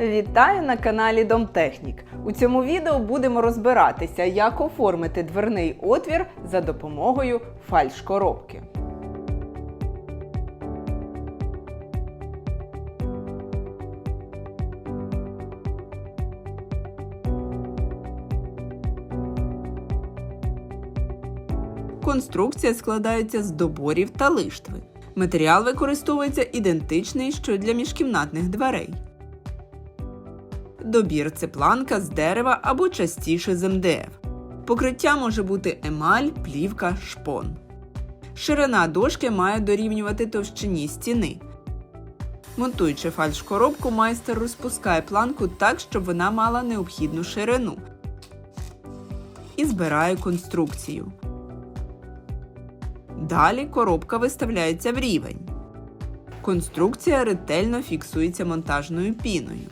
Вітаю на каналі Домтехнік. У цьому відео будемо розбиратися, як оформити дверний отвір за допомогою фальш-коробки. Конструкція складається з доборів та лиштви. Матеріал використовується ідентичний, що для міжкімнатних дверей. Добір це планка з дерева або частіше з МДФ. Покриття може бути емаль, плівка, шпон. Ширина дошки має дорівнювати товщині стіни. Монтуючи фальш-коробку, майстер розпускає планку так, щоб вона мала необхідну ширину. І збирає конструкцію. Далі коробка виставляється в рівень. Конструкція ретельно фіксується монтажною піною.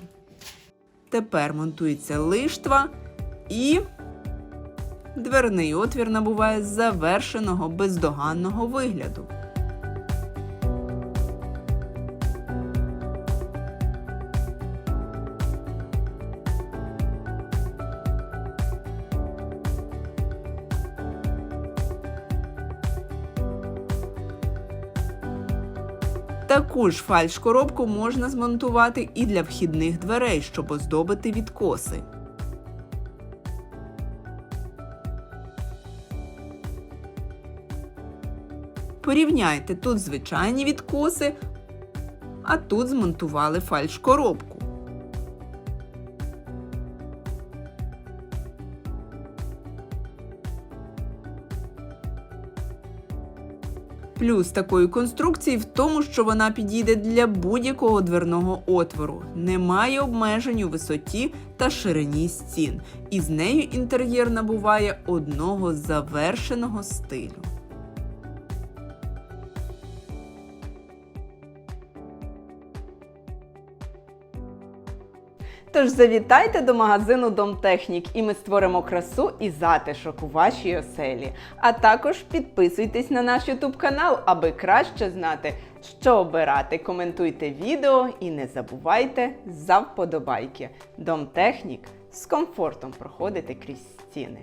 Тепер монтується лиштва і дверний отвір набуває завершеного бездоганного вигляду. Таку ж фальш-коробку можна змонтувати і для вхідних дверей, щоб оздобити відкоси. Порівняйте тут звичайні відкоси, а тут змонтували фальш-коробку. Плюс такої конструкції в тому, що вона підійде для будь-якого дверного отвору, немає обмежень у висоті та ширині стін, і з нею інтер'єр набуває одного завершеного стилю. Тож завітайте до магазину Домтехнік і ми створимо красу і затишок у вашій оселі. А також підписуйтесь на наш YouTube канал, аби краще знати, що обирати. Коментуйте відео і не забувайте за вподобайки. Домтехнік з комфортом проходити крізь стіни.